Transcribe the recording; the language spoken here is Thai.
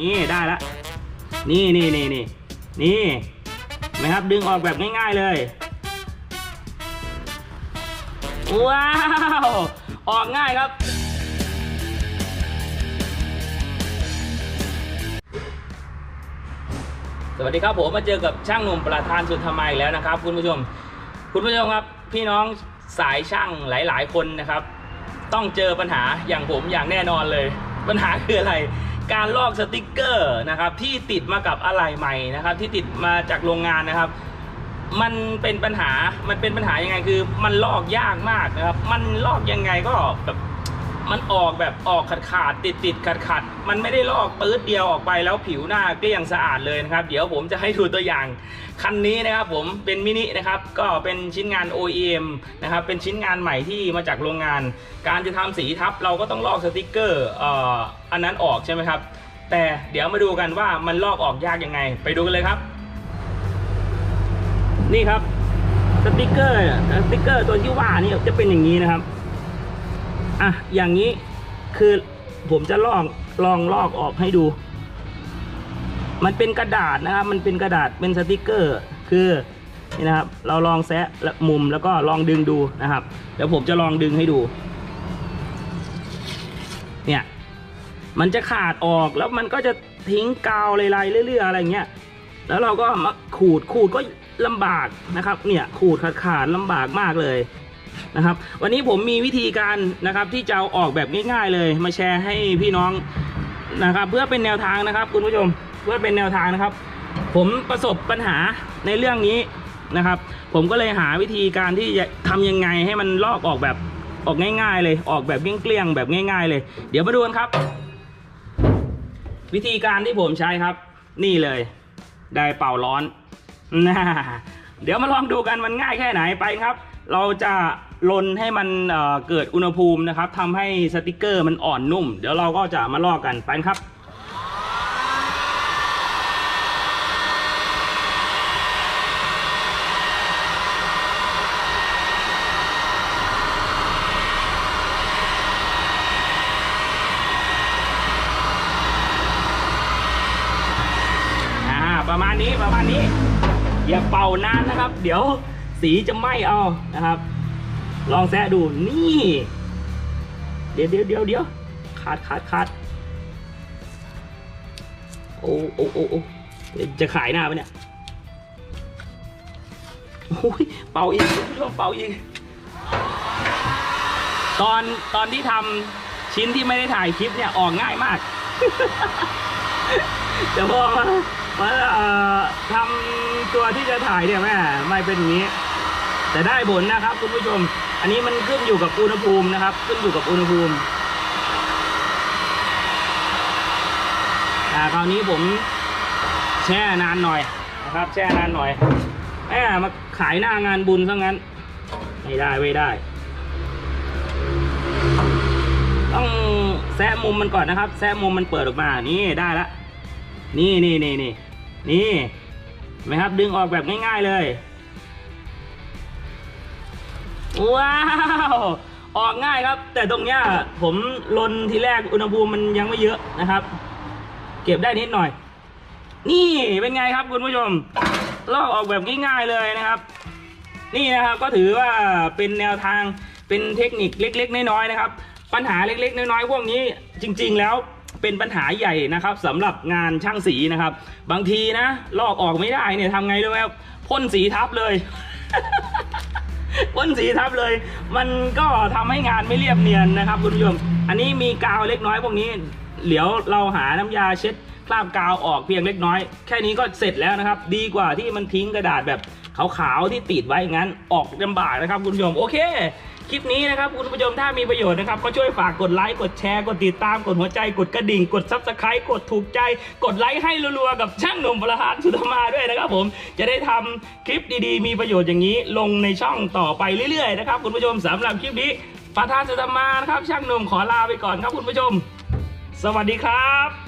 นี่ได้ละนี่นี่นี่นี่นี่เห็นะครับดึงออกแบบง่าย ๆเลยว้าวออกง่ายครับ สวัสดีครับผมมาเจอกับช่างหนุ่มประธานสุดธรรมอีกแล้วนะครับ คุณผู้ชม คุณผู้ชมครับ พี่น้องสายช่างหลาย ๆ คนนะครับ ต้องเจอปัญหาอย่างผมอย่างแน่นอนเลย ปัญหาคืออะไร การลอกสติกเกอร์นะครับที่ติดมากับอะไหล่ใหม่นะครับ ที่ติดมาจากโรงงานนะครับ มันเป็นปัญหามันเป็นปัญหายังไงคือ มันลอกยากมากนะครับ มันลอกยังไงก็แบบ มันออกแบบออกขาดขาดติดติดขัดขัดๆมันไม่ได้ลอกปื๊ดเดียวออกไปแล้วผิวหน้าเกลี้ยงสะอาดเลยนะครับ เดี๋ยวผมจะให้ดูตัวอย่างคันนี้นะครับผมเป็นมินินะครับก็เป็นชิ้นงาน OEM นะครับเป็นชิ้นงานใหม่ที่มาจากโรงงาน การจะทำสีทับเราก็ต้องลอกสติกเกอร์เอ่ออันนั้นออกใช่ไหมครับแต่เดี๋ยวมาดูกันว่ามันลอกออกยากยังไง ไปดูกันเลยครับ นี่ครับสติกเกอร์สติกเกอร์ตัวที่ว่านี่จะเป็นอย่างนี้นะครับ อะอย่างนี้คือผมจะลองลองลอกออกให้ดู มันเป็นกระดาษนะครับ มันเป็นกระดาษเป็นสติกเกอร์ คือนี่นะครับ เราลองแซะและมุมแล้วก็ลองดึงดูนะครับ เดี๋ยวผมจะลองดึงให้ดู เนี่ย มันจะขาดออกแล้วมันก็จะทิ้งกาวลายๆเรื่อยๆอะไรเงี้ย แล้วเราก็มาขูดขูดก็ลำบากนะครับ เนี่ยขูดขาดขาดลำบากมากเลย นะครับ วันนี้ผมมีวิธีการนะครับที่จะเอาออกแบบง่าย ๆ เลย มาแชร์ให้พี่น้องนะครับ เพื่อเป็นแนวทางนะครับ คุณผู้ชมเพื่อเป็นแนวทางนะครับ ผมประสบปัญหาในเรื่องนี้นะครับ ผมก็เลยหาวิธีการที่จะทำยังไงให้มันลอกออกแบบออกง่าย ๆ เลย ออกแบบเกลี้ยงๆแบบง่าย ๆ เลย เดี๋ยวมาดูกันครับ วิธีการที่ผมใช้ครับ นี่เลยได้เป่าร้อนนะเดี๋ยวมาลองดูกันมันง่ายแค่ไหนไปครับ เราจะลนให้มันเเกิดอุณหภูมินะครับทำให้สติกเกอร์มันอ่อนนุ่ม เดี๋ยวเราก็จะมาลอกกันไปครับอ่าประมาณนี้ประมาณนี้ อย่าเป่านานนะครับ เดี๋ยว สีจะไหม้เอานะครับ ลองแซะดูนี่ เดี๋ยวเดี๋ยวเดี๋ยวเดี๋ยวขาดขาดขาดโอ้โอ้โอ้โอ้จะขายหน้าปะเนี่ยโอ้ยเป่าอีกคุณผู้ชมเป่าอีกตอนตอนที่ทำชิ้นที่ไม่ได้ถ่ายคลิปเนี่ยออกง่ายมาก แต่พอมามาเอ่อทำตัวที่จะถ่ายเนี่ยแม่ไม่เป็นอย่างนี้ แต่ได้ผลนะครับคุณผู้ชม อันนี้มันขึ้นอยู่กับอุณหภูมินะครับ ขึ้นอยู่กับอุณหภูมิอ่าคราวนี้ผมแช่นานหน่อยนะครับ แช่นานหน่อยแม่มาขายหน้างานบุญซะงั้น ไม่ได้ไม่ได้ ต้องแซะมุมมันก่อนนะครับ แซะมุมมันเปิดออกมานี่ได้ละ นี่นี่นี่นี่นี่เห็นไหมครับดึงออกแบบง่ายๆเลยว้าวออกง่ายครับ แต่ตรงเนี้ยผมลนทีแรกอุณหภูมิมันยังไม่เยอะนะครับ เก็บได้นิดหน่อย นี่เป็นไงครับคุณผู้ชมลอกออกแบบง่ายๆเลยนะครับ นี่นะครับก็ถือว่าเป็นแนวทางเป็นเทคนิคเล็ก ๆ น้อยๆนะครับ ปัญหาเล็กๆ น้อยๆพวกนี้จริง ๆ แล้ว เป็นปัญหาใหญ่นะครับสำหรับงานช่างสีนะครับ บางทีนะลอกออกไม่ได้เนี่ยทำไงรู้ไหมครับพ่นสีทับเลยพ่นสีทับเลย มันก็ทำให้งานไม่เรียบเนียนนะครับคุณผู้ชมอันนี้มีกาวเล็กน้อยพวกนี้เดี๋ยวเราหาน้ำยาเช็ดคราบกาวออกเพียงเล็กน้อย แค่นี้ก็เสร็จแล้วนะครับ ดีกว่าที่มันทิ้งกระดาษแบบขาวๆที่ติดไว้งั้นออกลำบากนะครับคุณผู้ชมโอเค คลิปนี้นะครับคุณผู้ชมถ้ามีประโยชน์นะครับก็ช่วยฝากกดไลค์กดแชร์กดติดตามกดหัวใจกดกระดิ่ง กดซับสไครต์กดถูกใจ กดไลค์ให้รัวๆกับช่างหนุ่มประธานสุธมาด้วยนะครับผมจะได้ทำคลิปดีๆ มีประโยชน์อย่างนี้ลงในช่องต่อไปเรื่อยๆนะครับคุณผู้ชมสำหรับคลิปนี้ประธานสุธมานะครับช่างหนุ่มขอลาไปก่อนครับคุณผู้ชม สวัสดีครับ